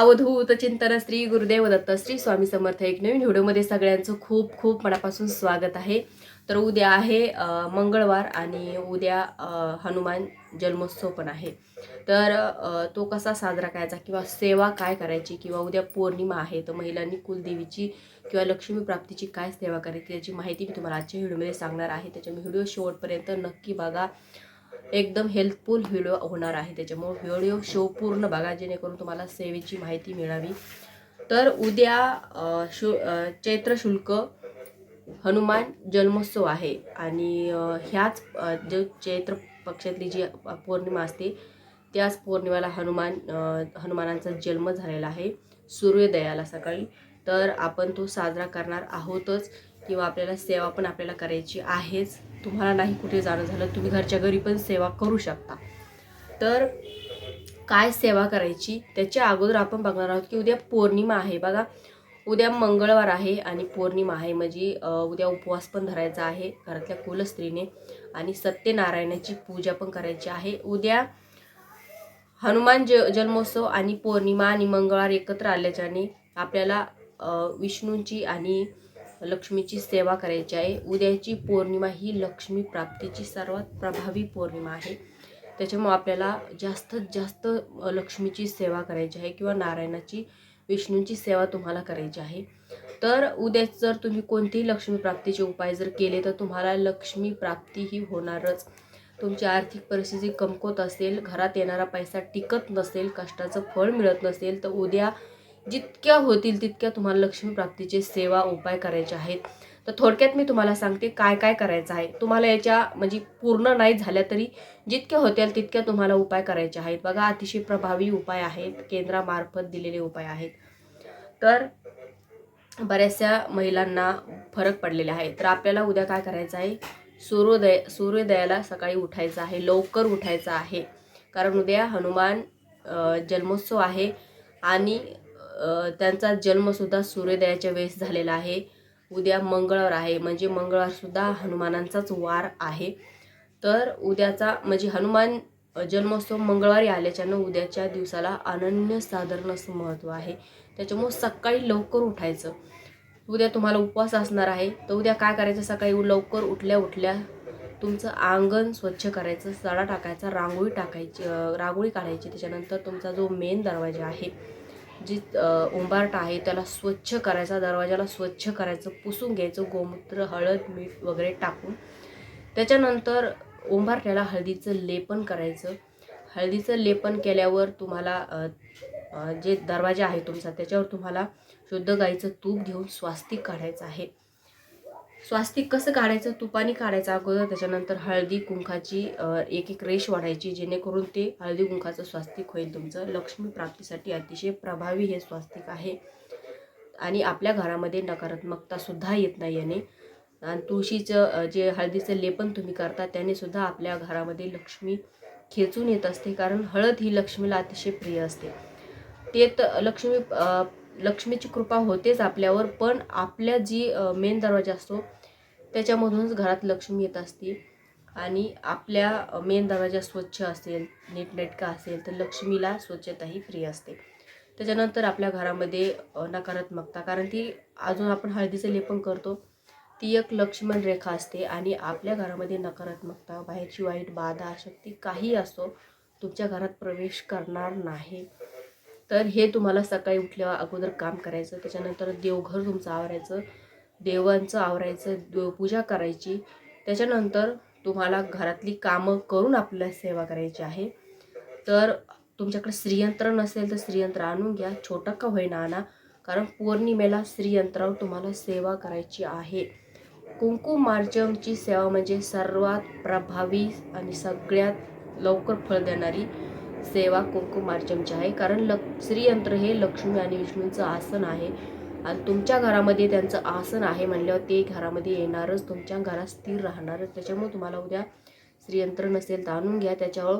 अवधूत चिंतन श्री गुरुदेव दत्त श्री स्वामी समर्थ एक नवीन व्हिडिओमध्ये सगळ्यांचं खूप खूप मनापासून स्वागत आहे. तर उद्या आहे मंगळवार आणि उद्या हनुमान जन्मोत्सव पण आहे. तर तो कसा साजरा करायचा किंवा सेवा काय करायची किंवा उद्या पौर्णिमा आहे तर महिलांनी कुलदेवीची किंवा लक्ष्मी प्राप्तीची काय सेवा करायची याची माहिती मी तुम्हाला आजच्या व्हिडिओमध्ये सांगणार आहे. त्याच्यामुळे व्हिडिओ शेवटपर्यंत नक्की बघा. एकदम हेल्पफुल व्हिडिओ होणार आहे. त्याच्यामुळे व्हिडिओ शो पूर्ण बघा जेणेकरून तुम्हाला सेवेची माहिती मिळावी. तर उद्या शु चैत्र शुल्क हनुमान जन्मोत्सव आहे. आणि ह्याच जे जो चैत्र पक्षातली जी पौर्णिमा असते त्याच पौर्णिमेला हनुमान हनुमानांचा जन्म झालेला आहे. सूर्योदयाला सकाळी. तर आपण तो साजरा करणार आहोतच. किंवा आपल्याला सेवा पण आपल्याला करायची आहेच. तुम्हाला नाही कुठे जाणं झालं तुम्ही घरच्या घरी पण सेवा करू शकता. तर काय सेवा करायची? त्याच्या अगोदर आपण बघणार आहोत की उद्या पौर्णिमा आहे. बघा उद्या मंगळवार आहे आणि पौर्णिमा आहे. म्हणजे उद्या उपवास पण धरायचा आहे घरातल्या कुलस्त्रीने आणि सत्यनारायणाची पूजा पण करायची आहे. उद्या हनुमान ज जन्मोत्सव आणि पौर्णिमा आणि मंगळवार एकत्र आल्याच्याने आपल्याला विष्णूंची आणि लक्ष्मीची सेवा करायची आहे. उद्याची पौर्णिमा ही लक्ष्मी प्राप्तीची सर्वात प्रभावी पौर्णिमा आहे. त्याच्यामुळे आपल्याला जास्तीत जास्त लक्ष्मीची सेवा करायची आहे किंवा नारायणाची विष्णूंची सेवा तुम्हाला करायची आहे. तर उद्या जर तुम्ही कोणतेही लक्ष्मी प्राप्तीचे उपाय जर केले तर तुम्हाला लक्ष्मी प्राप्ती ही होणारच. तुमची आर्थिक परिस्थिती कमकुवत असेल घरात येणारा पैसा टिकत नसेल कष्टाचं फळ मिळत नसेल तर उद्या जितक्या होतील तितक्या तुम्हाला लक्ष्मी प्राप्तीचे सेवा उपाय करायचे आहेत. तर थोडक्यात मी तुम्हाला सांगते काय काय करायचं आहे. तुम्हाला याच्या म्हणजे पूर्ण नाही झाल्या तरी जितक्या होतील तितक्या तुम्हाला उपाय करायचे आहेत. बघा अतिशय प्रभावी उपाय आहेत. केंद्रामार्फत दिलेले उपाय आहेत. तर बऱ्याचशा महिलांना फरक पडलेला आहे. तर आपल्याला उद्या काय करायचं आहे? सूर्योदय सूर्योदयाला सकाळी उठायचं आहे. लवकर उठायचं आहे. कारण उद्या हनुमान जन्मोत्सव आहे आणि त्यांचा जन्मसुद्धा सूर्योदयाच्या वेळेस झालेला आहे. उद्या मंगळवार आहे. म्हणजे मंगळवारसुद्धा हनुमानांचाच वार आहे. तर उद्याचा म्हणजे हनुमान जन्मोत्सव मंगळवारी आल्याच्यानं उद्याच्या दिवसाला अनन्य साधारण असं महत्त्व आहे. त्याच्यामुळं सकाळी लवकर उठायचं. उद्या तुम्हाला उपवास असणार आहे. तर उद्या काय करायचं? सकाळी लवकर उठल्या उठल्या तुमचं अंगण स्वच्छ करायचं सडा टाकायचा रांगोळी टाकायची रांगोळी काढायची. त्याच्यानंतर तुमचा जो मेन दरवाजा आहे जी उंबारट उंबारटा आहे त्याला स्वच्छ करायचा दरवाजाला स्वच्छ करायचं पुसून घ्यायचं गोमूत्र हळद मीठ वगैरे टाकून. त्याच्यानंतर उंबारट्याला हळदीचं लेपन करायचं. हळदीचं लेपन केल्यावर तुम्हाला जे दरवाजा आहे तुमचा त्याच्यावर तुम्हाला शुद्ध गाईचं तूप घेऊन स्वास्तिक काढायचं आहे. स्वास्तिक कसं काढायचं? तुपाने काढायचं अगोदर त्याच्यानंतर हळदी कुंखाची एक एक रेष वाढायची जेणेकरून ते हळदी कुंखाचं स्वास्तिक होईल तुमचं. लक्ष्मी प्राप्तीसाठी अतिशय प्रभावी हे स्वास्तिक आहे. आणि आपल्या घरामध्ये नकारात्मकतासुद्धा येत नाही याने. आणि तुळशीचं जे हळदीचं लेपन तुम्ही करता त्याने सुद्धा आपल्या घरामध्ये लक्ष्मी खेचून येत असते. कारण हळद ही लक्ष्मीला अतिशय प्रिय असते. ते तर लक्ष्मी लक्ष्मीची कृपा होतेच आपल्यावर पण आपल्या जी मेन दरवाजा असतो त्याच्यामधूनच घरात लक्ष्मी येत असते. आणि आपल्या मेन दरवाजा स्वच्छ असेल नीटनेटका असेल तर लक्ष्मीला स्वच्छता ही असते. त्याच्यानंतर आपल्या घरामध्ये नकारात्मकता कारण ती अजून आपण हळदीचं लेपन करतो ती एक लक्ष्मण रेखा असते. आणि आपल्या घरामध्ये नकारात्मकता बाहेरची वाईट बाधा शक्ती काही असो तुमच्या घरात प्रवेश करणार नाही. तर हे तुम्हाला सकाळी उठल्या अगोदर काम करायचं त्याच्यानंतर देवघर तुमचं आवरायचं देवांचं आवरायचं देवपूजा करायची त्याच्यानंतर तुम्हाला घरातली कामं करून आपल्याला सेवा करायची आहे. तर तुमच्याकडे श्रीयंत्र नसेल तर श्रीयंत्र आणून घ्या छोटा का होईना आणा कारण पौर्णिमेला श्रीयंत्रावर तुम्हाला सेवा करायची आहे. कुंकुमार्चमची सेवा म्हणजे सर्वात प्रभावी आणि सगळ्यात लवकर फळ देणारी सेवा कुंकुमार्चमची आहे कारण ल श्रीयंत्र हे लक्ष्मी आणि विष्णूंचं आसन आहे. आणि तुमच्या घरामध्ये त्यांचं आसन आहे म्हणल्यावर ते घरामध्ये येणारच तुमच्या घरात स्थिर राहणारच. त्याच्यामुळे तुम्हाला उद्या श्रीयंत्र नसेल तर आणून घ्या. त्याच्यावर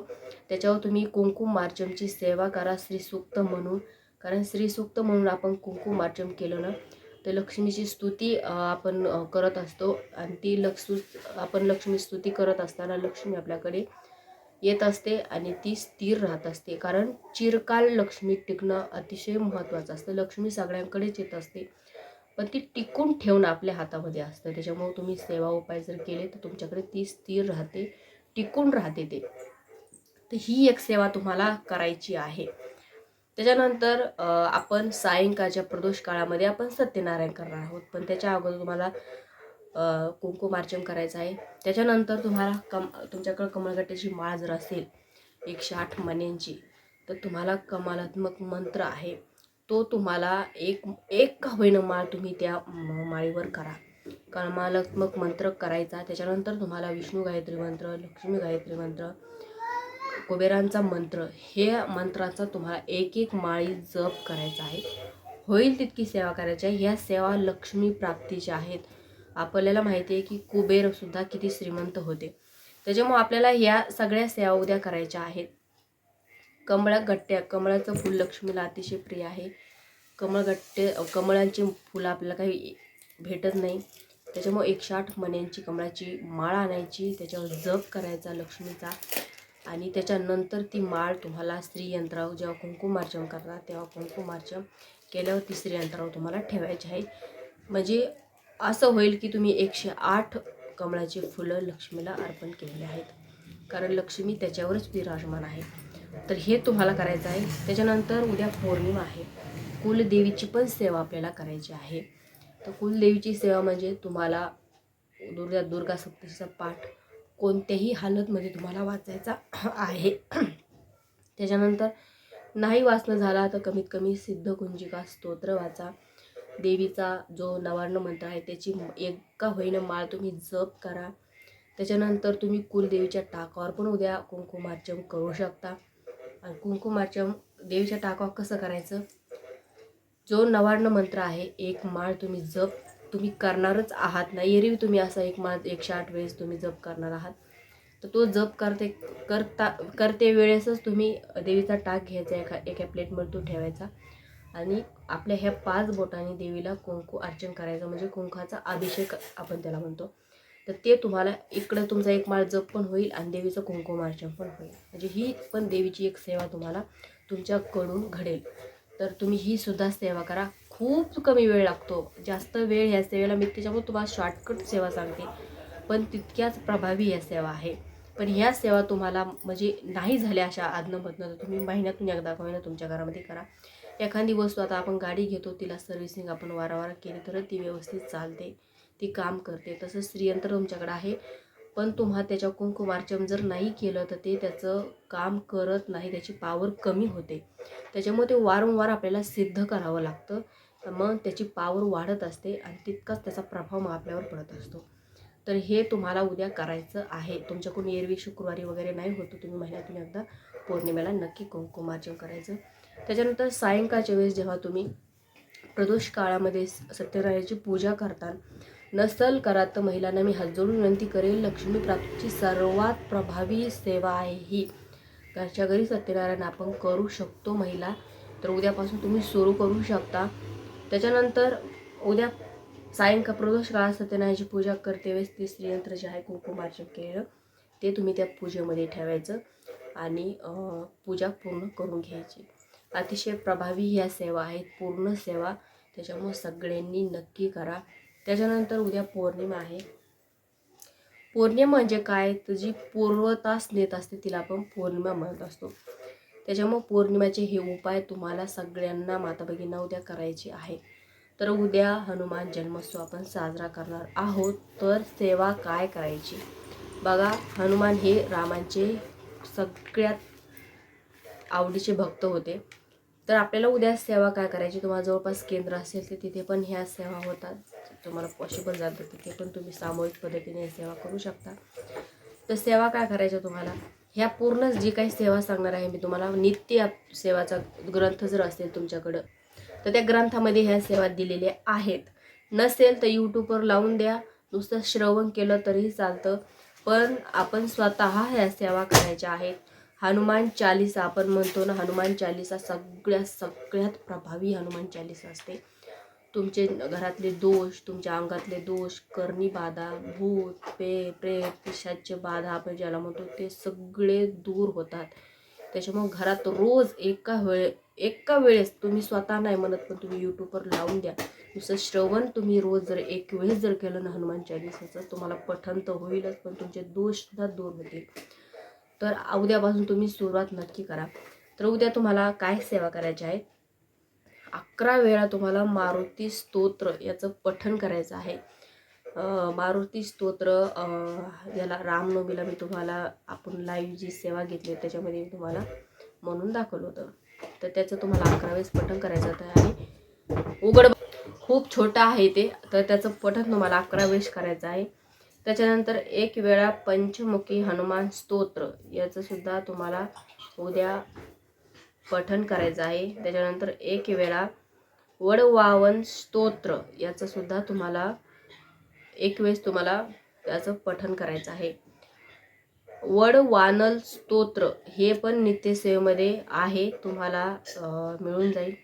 त्याच्यावर तुम्ही कुंकुम मार्चमची सेवा करा श्रीसूक्त म्हणून. कारण श्रीसूक्त म्हणून आपण कुंकुम मार्चम केलं ना तर लक्ष्मीची स्तुती आपण करत असतो. आणि ती लक्ष आपण लक्ष्मी स्तुती करत असताना लक्ष्मी आपल्याकडे येत असते आणि ती स्थिर राहत असते. कारण चिरकाल लक्ष्मी टिकणं अतिशय महत्त्वाचं असतं. लक्ष्मी सगळ्यांकडेच येत असते. पण ती टिकून ठेवणं आपल्या हातामध्ये असतं. त्याच्यामुळे तुम्ही सेवा उपाय जर केले तर तुमच्याकडे ती स्थिर राहते टिकून राहते ते. तर ही एक सेवा तुम्हाला करायची आहे. त्याच्यानंतर आपण सायंकाळच्या प्रदोष काळामध्ये आपण सत्यनारायण करणार आहोत. पण त्याच्या अगोदर तुम्हाला कुंकुमार्चन करायचं आहे. त्याच्यानंतर तुम्हाला कम तुमच्याकडं कमळगट्ट्याची माळ जर असेल एकशे आठ मण्यांची तर तुम्हाला कमालात्मक मंत्र आहे. तो तुम्हाला एक एक का होईना माळ तुम्ही त्या माळीवर करा. कमालात्मक मंत्र करायचा. त्याच्यानंतर तुम्हाला विष्णू गायत्री मंत्र लक्ष्मी गायत्री मंत्र कुबेरांचा मंत्र हे मंत्राचा तुम्हाला एक एक माळी जप करायचा आहे. होईल तितकी सेवा करायची आहे. ह्या सेवा लक्ष्मी प्राप्तीच्या आहेत. आपल्याला माहिती आहे की कुबेरसुद्धा किती श्रीमंत होते. त्याच्यामुळे आपल्याला ह्या सगळ्या सेवा उद्या करायच्या आहेत. कमळा गट्ट्या कमळाचं फूल लक्ष्मीला अतिशय प्रिय आहे. कमळगट्टे कमळांची फुलं आपल्याला काही भेटत नाही. त्याच्यामुळे एकशे आठ मण्यांची कमळाची माळ आणायची त्याच्यावर जप करायचा लक्ष्मीचा. आणि त्याच्यानंतर ती माळ तुम्हाला स्त्रीयंत्रावर जेव्हा कुंकुमार्चन करणार तेव्हा कुंकुमार्चन केल्यावर ती स्त्रीयंत्रावर तुम्हाला ठेवायची आहे. म्हणजे असं होईल की तुम्ही एकशे आठ कमळाची फुलं लक्ष्मीला अर्पण केलेली आहेत. कारण लक्ष्मी त्याच्यावरच विराजमान आहे. तर हे तुम्हाला करायचं आहे. त्याच्यानंतर उद्या पौर्णिमा आहे. कुलदेवीची पण सेवा आपल्याला करायची आहे. तर कुलदेवीची सेवा म्हणजे तुम्हाला दुर्गा दुर्गा सप्तशीचा पाठ कोणत्याही हालतमध्ये तुम्हाला वाचायचा आहे. त्याच्यानंतर नाही वाचणं झाला तर कमीत कमी सिद्धकुंजिका स्तोत्र वाचा. देवीचा जो नवार्ण मंत्र आहे त्याची एक का माळ तुम्ही जप करा. त्याच्यानंतर तुम्ही कुलदेवीच्या टाकावर पण उद्या कुंकुमार्चन करू शकता. आणि कुंकुमार्चन देवीच्या टाकावर कसं करायचं? जो नवार्ण मंत्र आहे एक माळ तुम्ही जप तुम्ही करणारच आहात ना एरवी तुम्ही असा एक माळ एकशे आठ वेळेस तुम्ही जप करणार आहात. तर तो जप करते करता करते वेळेसच तुम्ही देवीचा टाक घ्यायचा एका एका प्लेटमध्ये तो ठेवायचा. आणि आपल्या ह्या पाच बोटांनी देवीला कुंकू अर्चन करायचं म्हणजे कुंकाचा अभिषेक आपण त्याला म्हणतो. तर ते तुम्हाला इकडं तुमचा एक माळ जप पण होईल आणि देवीचं कुंकुमार्चन पण होईल. म्हणजे ही पण देवीची एक सेवा तुम्हाला तुमच्याकडून घडेल. तर तुम्ही ही सुद्धा सेवा करा. खूप कमी वेळ लागतो. जास्त वेळ ह्या सेवेला मी त्याच्यामुळे तुम्हाला शॉर्टकट सेवा सांगते. पण तितक्याच प्रभावी ह्या सेवा आहे. पण ह्या सेवा तुम्हाला म्हणजे नाही झाल्या अशा आदनमधनं तर तुम्ही महिन्यातून एकदा महिना तुमच्या घरामध्ये करा. एखादी वस्तू आता आपण गाडी घेतो तिला सर्व्हिसिंग आपण वारंवार केली तर ती व्यवस्थित चालते. ती काम करते. तसं स्त्रीयंत्र तुमच्याकडे आहे. पण तुम्हा त्याच्या कुंकुमार्चन जर नाही केलं तर ते त्याचं काम करत नाही. त्याची पावर कमी होते. त्याच्यामुळे ते वारंवार आपल्याला सिद्ध करावं लागतं. मग त्याची पावर वाढत असते आणि तितकाच त्याचा प्रभाव मग आपल्यावर पडत असतो. तर हे तुम्हाला उद्या करायचं आहे. तुमच्याकडून एरवी शुक्रवारी वगैरे नाही होतो. तुम्ही महिन्यातून एकदा पौर्णिमेला नक्की कुंकुमार्चन करायचं. त्याच्यानंतर सायंकाळच्या वेळेस जेव्हा तुम्ही प्रदोष काळामध्ये सत्यनारायणाची पूजा करता नसल करा तर महिलांना मी हात जोडून विनंती करेल लक्ष्मी प्राप्तीची सर्वात प्रभावी सेवा आहे ही. घरच्या घरी सत्यनारायण आपण करू शकतो महिला. तर उद्यापासून तुम्ही सुरू करू शकता. त्याच्यानंतर उद्या सायंकाळ प्रदोष काळात सत्यनारायणाची पूजा करते वेळेस ते स्त्रियंत्र जे आहे कुंकुमार्चन केलेलं ते तुम्ही त्या पूजेमध्ये ठेवायचं आणि पूजा पूर्ण करून घ्यायची. अतिशय प्रभावी ह्या सेवा आहेत पूर्ण सेवा. त्याच्यामुळे सगळ्यांनी नक्की करा. त्याच्यानंतर उद्या पौर्णिमा आहे. पौर्णिमा म्हणजे काय? तर जी पूर्वतास नेत असते तिला आपण पौर्णिमा म्हणत असतो. त्याच्यामुळे पौर्णिमेचे हे उपाय तुम्हाला सगळ्यांना माता भगिनींना उद्या करायचे आहे तर उद्या हनुमान जन्मोत्सव आपण साजरा करणार आहोत. तर सेवा काय करायची? बघा हनुमान हे रामांचे सगळ्यात आवडीचे भक्त होते. तर आपल्याला उद्या सेवा काय करायची? तुम्हाला जवळपास केंद्र असेल तर तिथे पण ह्या सेवा होतात. तुम्हाला पॉसिबल जातं तिथे पण तुम्ही सामूहिक पद्धतीने सेवा करू शकता. तर सेवा काय करायच्या तुम्हाला? ह्या पूर्णच जी काही सेवा सांगणार आहे मी तुम्हाला नित्य सेवाचा ग्रंथ जर असेल तुमच्याकडं तर त्या ग्रंथामध्ये ह्या सेवा दिलेल्या आहेत. नसेल तर यूट्यूबवर लावून द्या. नुसतं श्रवण केलं तरीही चालतं. पण आपण स्वतः ह्या सेवा करायच्या आहेत. हनुमान चालिसा आपण म्हणतो ना हनुमान चालिसा सगळ्या सगळ्यात प्रभावी हनुमान चालिसा असते. तुमचे घरातले दोष तुमच्या अंगातले दोष करणी बाधा भूत पे प्रेत पिशाचे बाधा आपण ज्याला म्हणतो ते सगळे दूर होतात. त्याच्यामुळे घरात रोज एका वेळे एका वेळेस तुम्ही स्वतः नाही म्हणत पण तुम्ही यूट्यूबवर लावून द्या. दुसरं श्रवण तुम्ही रोज जर एक वेळेस जर केलं ना हनुमान चालिसाचं तुम्हाला पठण तर होईलच पण तुमचे दोषसुद्धा दूर होतील. तर उद्यापासून तुम्ही सुरुवात नक्की करा. तर उद्या तुम्हाला काय सेवा करायची आहे? अकरा वेळा तुम्हाला मारुती स्तोत्र याचं पठण करायचं आहे. मारुती स्तोत्र याला रामनवमीला मी तुम्हाला आपण लाईव्ह जी सेवा घेतली त्याच्यामध्ये मी तुम्हाला म्हणून दाखवलं होतं. तर त्याचं तुम्हाला अकरा वेळेस पठण करायचं होतं आणि उघड खूप छोटं आहे ते. तर त्याचं पठण तुम्हाला अकरा वेळेस करायचं आहे. त्याच्यानंतर एक वेळा पंचमुखी हनुमान स्तोत्र याचं सुद्धा तुम्हाला उद्या पठण करायचं आहे. त्याच्यानंतर एक वेळा वडवावन स्तोत्र याचं सुद्धा तुम्हाला एक वेळेस तुम्हाला त्याचं पठण करायचं आहे. वडवानल स्तोत्र हे पण नित्यसेवेमध्ये आहे. तुम्हाला मिळून जाईल.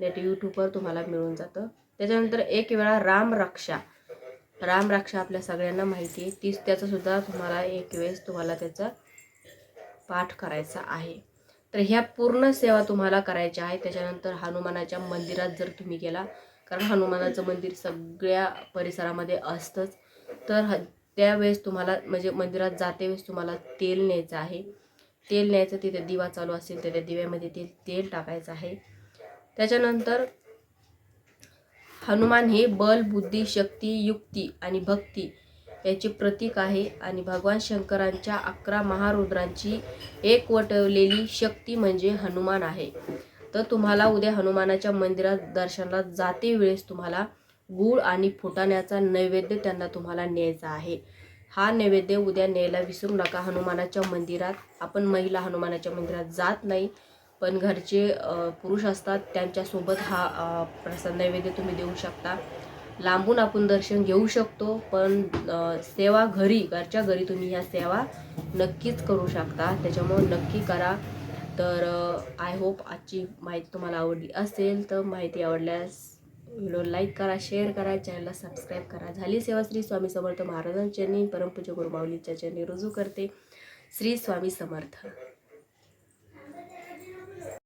नेट यूट्यूबवर तुम्हाला मिळून जातं. त्याच्यानंतर एक वेळा रामरक्षा रामरक्षा आपल्या सगळ्यांना माहिती आहे. तीच त्याचंसुद्धा तुम्हाला एक वेळेस तुम्हाला त्याचा पाठ करायचा आहे. तर ह्या पूर्ण सेवा तुम्हाला करायच्या आहे त्याच्यानंतर हनुमानाच्या मंदिरात जर तुम्ही गेला कारण हनुमानाचं मंदिर सगळ्या परिसरामध्ये असतंच तर ह त्यावेळेस तुम्हाला म्हणजे मंदिरात जाते वेळेस तुम्हाला तेल न्यायचं आहे. तेल न्यायचं तिथे दिवा चालू असेल तर त्या दिव्यामध्ये ते तेल टाकायचं आहे. त्याच्यानंतर हनुमान हे बल बुद्धी शक्ती युक्ती आणि भक्ती याचे प्रतीक आहे आणि भगवान शंकरांच्या अकरा महारुद्रांची एकवटवलेली शक्ती म्हणजे हनुमान आहे. तर तुम्हाला उद्या हनुमानाच्या मंदिरात दर्शनाला जाते वेळेस तुम्हाला गूळ आणि फुटाण्याचा नैवेद्य त्यांना तुम्हाला न्यायचा आहे. हा नैवेद्य उद्या न्यायला विसरू नका. हनुमानाच्या मंदिरात आपण महिला हनुमानाच्या मंदिरात जात नाही पण घरचे पुरुष असतात त्यांच्यासोबत हा प्रसाद नैवेद्य तुम्ही देऊ शकता. लांबून आपण दर्शन घेऊ शकतो पण सेवा घरी घरच्या घरी तुम्ही ह्या सेवा नक्कीच करू शकता. त्याच्यामुळे नक्की करा. तर आय होप आजची माहिती तुम्हाला आवडली असेल तर माहिती आवडल्यास व्हिडिओ लाईक करा शेअर करा चॅनलला सबस्क्राईब करा. झाली सेवा श्री स्वामी समर्थ महाराजांच्या परमपूज्य गुरुमाऊलीच्या चरणी रुजू करते. श्री स्वामी समर्थ.